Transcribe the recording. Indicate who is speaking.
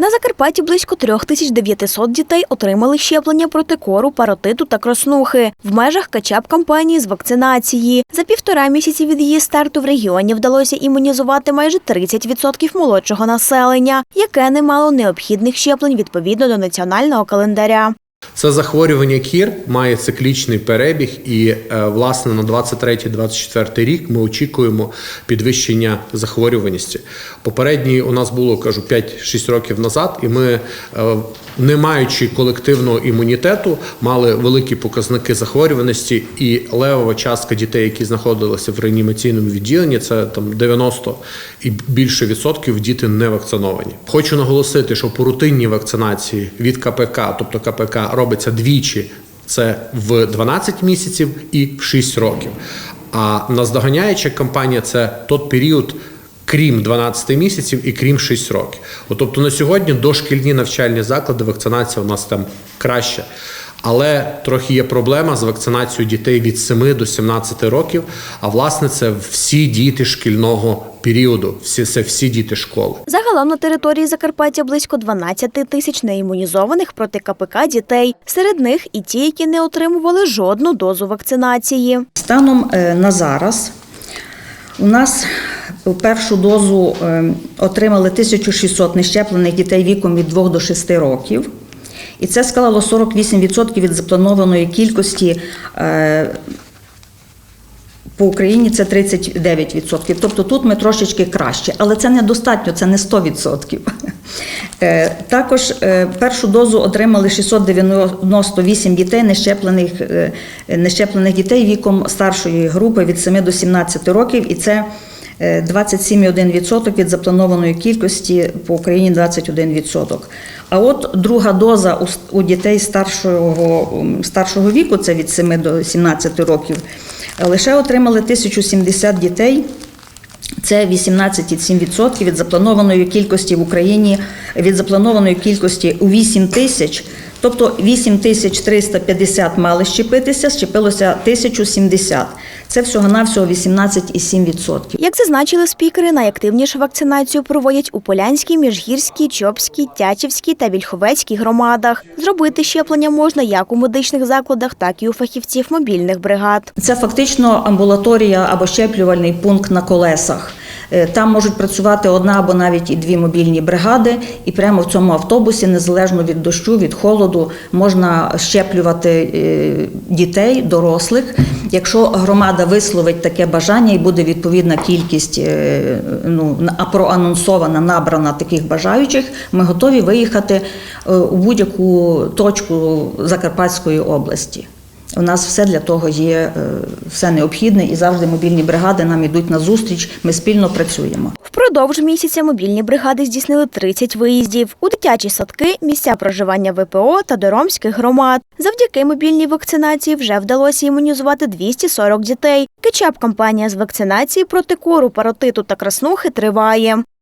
Speaker 1: На Закарпатті близько 3900 дітей отримали щеплення проти кору, паротиту та краснухи в межах качап кампанії з вакцинації. За півтора місяці від її старту в регіоні вдалося імунізувати майже 30% молодшого населення, яке не мало необхідних щеплень відповідно до національного календаря.
Speaker 2: Це захворювання кір має циклічний перебіг, і е, власне на 23-24 рік ми очікуємо підвищення захворюваності. Попередній у нас було кажу 5-6 років назад, і ми, е, не маючи колективного імунітету, мали великі показники захворюваності, і левова частка дітей, які знаходилися в реанімаційному відділенні, це там 90 і більше відсотків діти не вакциновані. Хочу наголосити, що по рутинній вакцинації від КПК, тобто КПК, робиться двічі. Це в 12 місяців і в 6 років. А наздоганяюча кампанія це той період, крім 12 місяців і крім 6 років. От, тобто на сьогодні дошкільні навчальні заклади вакцинація у нас там краща. Але трохи є проблема з вакцинацією дітей від 7 до 17 років. А власне це всі діти шкільного періоду, всі це всі діти школи.
Speaker 1: Загалом на території Закарпаття близько 12 тисяч неімунізованих проти КПК дітей. Серед них і ті, які не отримували жодну дозу вакцинації.
Speaker 3: Станом е, на зараз у нас першу дозу е, отримали 1600 нещеплених дітей віком від 2 до 6 років. І це склало 48% від запланованої кількості. По Україні це 39%. Тобто тут ми трошечки краще, але це недостатньо, це не 100%. Е, Також е, першу дозу отримали 698 дітей, нещеплених, е, нещеплених дітей віком старшої групи від 7 до 17 років, і це е, 27,1% від запланованої кількості по Україні 21%. А от друга доза у дітей старшого, старшого віку, це від 7 до 17 років, лише отримали 1070 дітей. Це 18,7% від запланованої кількості в Україні, від запланованої кількості у 8 тисяч. Тобто 8 тисяч 350 мали щепитися, щепилося 1070. Це всього-навсього 18,7%.
Speaker 1: Як зазначили спікери, найактивнішу вакцинацію проводять у Полянській, Міжгірській, Чопській, Тячівській та Вільховецькій громадах. Зробити щеплення можна як у медичних закладах, так і у фахівців мобільних бригад.
Speaker 3: Це фактично амбулаторія або щеплювальний пункт на колесах. Е, Там можуть працювати одна або навіть і дві мобільні бригади, і прямо в цьому автобусі, незалежно від дощу, від холоду, можна щеплювати е, дітей, дорослих. Якщо громада висловить таке бажання і буде відповідна кількість е, ну, на- проанонсована, набрана таких бажаючих, ми готові виїхати у будь-яку точку Закарпатської області. У нас все для того є, е, все необхідне, і завжди мобільні бригади нам йдуть на зустріч. Ми спільно працюємо.
Speaker 1: Впродовж місяця мобільні бригади здійснили 30 виїздів у дитячі садки, місця проживання ВПО та до ромських громад. Завдяки мобільній вакцинації вже вдалося імунізувати 240 дітей. Кетчап кампанія з вакцинації проти кору, паротиту та краснухи триває.